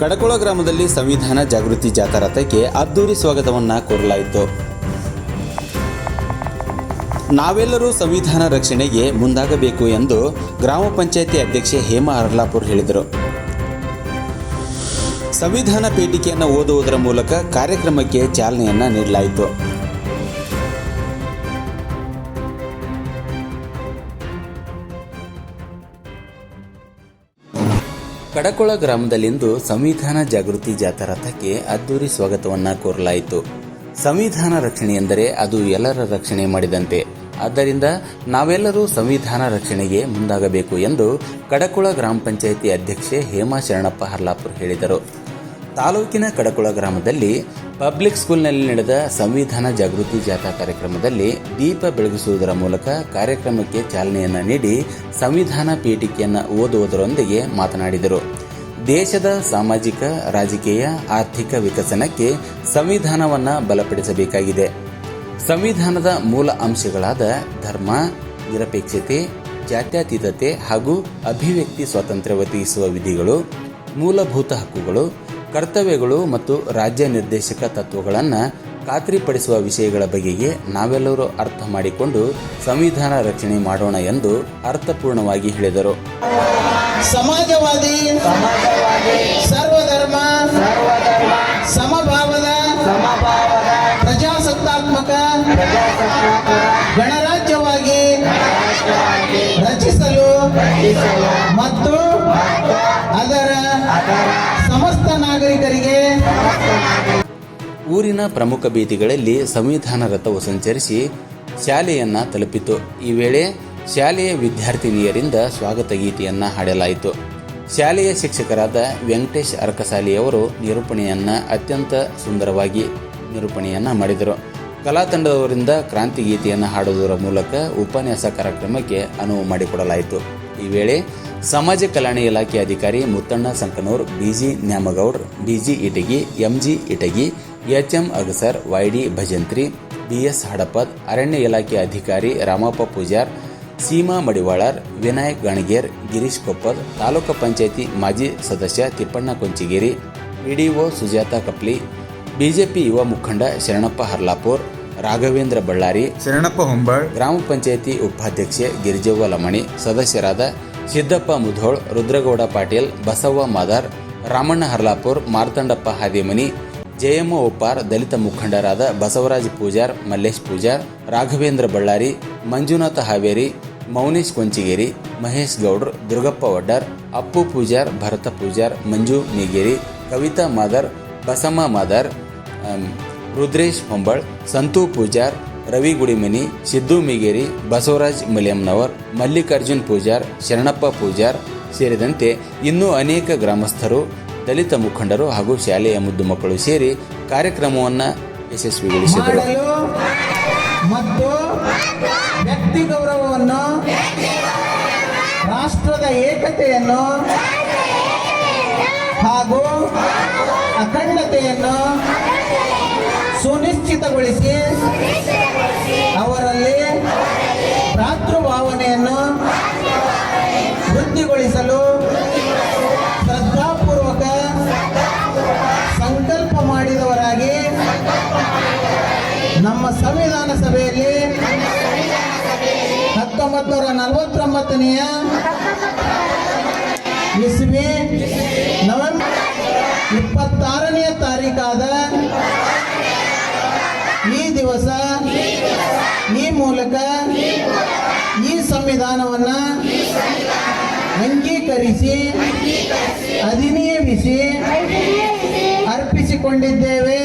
ಕಡಕೊಳ ಗ್ರಾಮದಲ್ಲಿ ಸಂವಿಧಾನ ಜಾಗೃತಿ ಜಾಥಾ ರಥಕ್ಕೆ ಅದ್ದೂರಿ ಸ್ವಾಗತವನ್ನು ಕೋರಲಾಯಿತು. ನಾವೆಲ್ಲರೂ ಸಂವಿಧಾನ ರಕ್ಷಣೆಗೆ ಮುಂದಾಗಬೇಕು ಎಂದು ಗ್ರಾಮ ಪಂಚಾಯಿತಿ ಅಧ್ಯಕ್ಷೆ ಹೇಮಾ ಅರ್ಲಾಪುರ್ ಹೇಳಿದರು. ಸಂವಿಧಾನ ಪೀಠಿಕೆಯನ್ನು ಓದುವುದರ ಮೂಲಕ ಕಾರ್ಯಕ್ರಮಕ್ಕೆ ಚಾಲನೆಯನ್ನು ನೀಡಲಾಯಿತು. ಕಡಕೊಳ ಗ್ರಾಮದಲ್ಲಿಂದು ಸಂವಿಧಾನ ಜಾಗೃತಿ ಜಾಥಾ ರಥಕ್ಕೆ ಅದ್ದೂರಿ ಸ್ವಾಗತವನ್ನು ಕೋರಲಾಯಿತು. ಸಂವಿಧಾನ ರಕ್ಷಣೆ ಎಂದರೆ ಅದು ಎಲ್ಲರ ರಕ್ಷಣೆ ಮಾಡಿದಂತೆ. ಆದ್ದರಿಂದ ನಾವೆಲ್ಲರೂ ಸಂವಿಧಾನ ರಕ್ಷಣೆಗೆ ಮುಂದಾಗಬೇಕು ಎಂದು ಕಡಕೊಳ ಗ್ರಾಮ ಪಂಚಾಯಿತಿ ಅಧ್ಯಕ್ಷೆ ಹೇಮಾ ಶರಣಪ್ಪ ಹರ್ಲಾಪುರ್ ಹೇಳಿದರು. ತಾಲೂಕಿನ ಕಡಕುಳ ಗ್ರಾಮದಲ್ಲಿ ಪಬ್ಲಿಕ್ ಸ್ಕೂಲ್ನಲ್ಲಿ ನಡೆದ ಸಂವಿಧಾನ ಜಾಗೃತಿ ಜಾಥಾ ಕಾರ್ಯಕ್ರಮದಲ್ಲಿ ದೀಪ ಬೆಳಗಿಸುವುದರ ಮೂಲಕ ಕಾರ್ಯಕ್ರಮಕ್ಕೆ ಚಾಲನೆಯನ್ನು ನೀಡಿ ಸಂವಿಧಾನ ಪೀಠಿಕೆಯನ್ನು ಓದುವುದರೊಂದಿಗೆ ಮಾತನಾಡಿದರು. ದೇಶದ ಸಾಮಾಜಿಕ, ರಾಜಕೀಯ, ಆರ್ಥಿಕ ವಿಕಸನಕ್ಕೆ ಸಂವಿಧಾನವನ್ನು ಬಲಪಡಿಸಬೇಕಾಗಿದೆ. ಸಂವಿಧಾನದ ಮೂಲ ಅಂಶಗಳಾದ ಧರ್ಮ, ನಿರಪೇಕ್ಷತೆ, ಜಾತ್ಯತೀತತೆ ಹಾಗೂ ಅಭಿವ್ಯಕ್ತಿ ಸ್ವಾತಂತ್ರ್ಯ ಒದಗಿಸುವ ವಿಧಿಗಳು, ಮೂಲಭೂತ ಹಕ್ಕುಗಳು ಕರ್ತವ್ಯಗಳು ಮತ್ತು ರಾಜ್ಯ ನಿರ್ದೇಶಕ ತತ್ವಗಳನ್ನು ಖಾತ್ರಿಪಡಿಸುವ ವಿಷಯಗಳ ಬಗೆಗೆ ನಾವೆಲ್ಲರೂ ಅರ್ಥ ಮಾಡಿಕೊಂಡು ಸಂವಿಧಾನ ರಚನೆ ಮಾಡೋಣ ಎಂದು ಅರ್ಥಪೂರ್ಣವಾಗಿ ಹೇಳಿದರು. ಸಮಾಜವಾದಿ ಸರ್ವಧರ್ಮ ಸಮಭಾವದ ಪ್ರಜಾಸತ್ತಾತ್ಮಕ ಗಣರಾಜ್ಯವಾಗಿ ರಚಿಸಲು ಮತ್ತು ಅದರ ಸಮಸ್ತ ನಾಗರಿಕರಿಗೆ ಊರಿನ ಪ್ರಮುಖ ಬೀದಿಗಳಲ್ಲಿ ಸಂವಿಧಾನ ರಥವು ಸಂಚರಿಸಿ ಶಾಲೆಯನ್ನ ತಲುಪಿತು. ಈ ವೇಳೆ ಶಾಲೆಯ ವಿದ್ಯಾರ್ಥಿನಿಯರಿಂದ ಸ್ವಾಗತ ಗೀತೆಯನ್ನ ಹಾಡಲಾಯಿತು. ಶಾಲೆಯ ಶಿಕ್ಷಕರಾದ ವೆಂಕಟೇಶ್ ಅರಕಸಾಲಿಯವರು ನಿರೂಪಣೆಯನ್ನ ಅತ್ಯಂತ ಸುಂದರವಾಗಿ ನಿರೂಪಣೆಯನ್ನ ಮಾಡಿದರು. ಕಲಾ ತಂಡದವರಿಂದ ಕ್ರಾಂತಿ ಗೀತೆಯನ್ನು ಹಾಡುವುದರ ಮೂಲಕ ಉಪನ್ಯಾಸ ಕಾರ್ಯಕ್ರಮಕ್ಕೆ ಅನುವು ಮಾಡಿಕೊಡಲಾಯಿತು. ಈ ವೇಳೆ ಸಮಾಜ ಕಲ್ಯಾಣ ಇಲಾಖೆ ಅಧಿಕಾರಿ Muttanna Sankanur BG Nyamagoud BG Itagi MG Itagi HM Agasar YD Bhajantri BS Hadapad ಅರಣ್ಯ ಇಲಾಖೆ ಅಧಿಕಾರಿ ರಾಮಪ್ಪ ಪೂಜಾರ್ ಸೀಮಾ ಮಡಿವಾಳರ್ ವಿನಾಯಕ್ ಗಣಗೇರ್ ಗಿರೀಶ್ ಕೊಪ್ಪದ್ ತಾಲೂಕು ಪಂಚಾಯಿತಿ ಮಾಜಿ ಸದಸ್ಯ ತಿಪ್ಪಣ್ಣ ಕೊಂಚಿಗೇರಿ ಪಿಡಿಒ ಸುಜಾತ ಕಪ್ಲಿ ಬಿಜೆಪಿ ಯುವ ಮುಖಂಡ ಶರಣಪ್ಪ ಹರ್ಲಾಪುರ್ ರಾಘವೇಂದ್ರ ಬಳ್ಳಾರಿ ಶರಣಪ್ಪ ಹೊಂಬಾಳ್ ಗ್ರಾಮ ಪಂಚಾಯಿತಿ ಉಪಾಧ್ಯಕ್ಷೆ ಗಿರಿಜವ್ವ ಲಮಣಿ ಸದಸ್ಯರಾದ ಸಿದ್ದಪ್ಪ ಮುಧೋಳ್, ರುದ್ರಗೌಡ ಪಾಟೀಲ್, ಬಸವ್ವ ಮಾದಾರ್, ರಾಮಣ್ಣ ಹರ್ಲಾಪುರ್, ಮಾರ್ತಂಡಪ್ಪ ಹಾದಿಮನಿ, ಜಯಮ್ಮ ಒಪ್ಪಾರ್, ದಲಿತ ಮುಖಂಡರಾದ ಬಸವರಾಜ್ ಪೂಜಾರ್, ಮಲ್ಲೇಶ್ ಪೂಜಾರ್, ರಾಘವೇಂದ್ರ ಬಳ್ಳಾರಿ, ಮಂಜುನಾಥ ಹಾವೇರಿ, ಮೌನೇಶ್ ಕೊಂಚಿಗೇರಿ, ಮಹೇಶ್ ಗೌಡ್ರ್, ದುರ್ಗಪ್ಪ ವಡ್ಡರ್, ಅಪ್ಪು ಪೂಜಾರ್, ಭರತ ಪೂಜಾರ್, ಮಂಜು ನೀಗೇರಿ, ಕವಿತಾ ಮಾದರ್, ಬಸಮ್ಮ ಮಾದರ್ ರುದ್ರೇಶ್ ಹೊಂಬಳ್, ಸಂತು ಪೂಜಾರ್ ರವಿ ಗುಡಿಮನಿ, ಸಿದ್ದು ಮಿಗೇರಿ, ಬಸವರಾಜ್ ಮಲಿಯಂನವರ್ ಮಲ್ಲಿಕಾರ್ಜುನ್ ಪೂಜಾರ್, ಶರಣಪ್ಪ ಪೂಜಾರ್ ಸೇರಿದಂತೆ ಇನ್ನೂ ಅನೇಕ ಗ್ರಾಮಸ್ಥರು, ದಲಿತ ಮುಖಂಡರು ಹಾಗೂ ಶಾಲೆಯ ಮುದ್ದು ಮಕ್ಕಳು ಸೇರಿ ಕಾರ್ಯಕ್ರಮವನ್ನು ಯಶಸ್ವಿಗೊಳಿಸಿದರು. ಮತ್ತು ವ್ಯಕ್ತಿ ಗೌರವವನ್ನು ರಾಷ್ಟ್ರದ ಏಕತೆಯನ್ನು ಹಾಗೂ ಅಖಂಡತೆಯನ್ನು ಸುನಿಶ್ಚಿತಗೊಳಿಸಿ ವೃದ್ಧಿಗೊಳಿಸಲು ಶ್ರದ್ಧಾಪೂರ್ವಕ ಸಂಕಲ್ಪ ಮಾಡಿದವರಾಗಿ ನಮ್ಮ ಸಂವಿಧಾನ ಸಭೆಯಲ್ಲಿ ಹತ್ತೊಂಬತ್ತು ನೂರ ನಲವತ್ತೊಂಬತ್ತನೆಯ ಇಸ್ವಿ ನವೆಂಬರ್ ಇಪ್ಪತ್ತಾರನೆಯ ತಾರೀಕಾದ ಈ ದಿವಸ ಈ ಮೂಲಕ ಈ ಸಂವಿಧಾನವನ್ನ ಅಂಗೀಕರಿಸಿ ಅಧಿನಿಯಮಿಸಿ ಅರ್ಪಿಸಿಕೊಂಡಿದ್ದೇವೆ.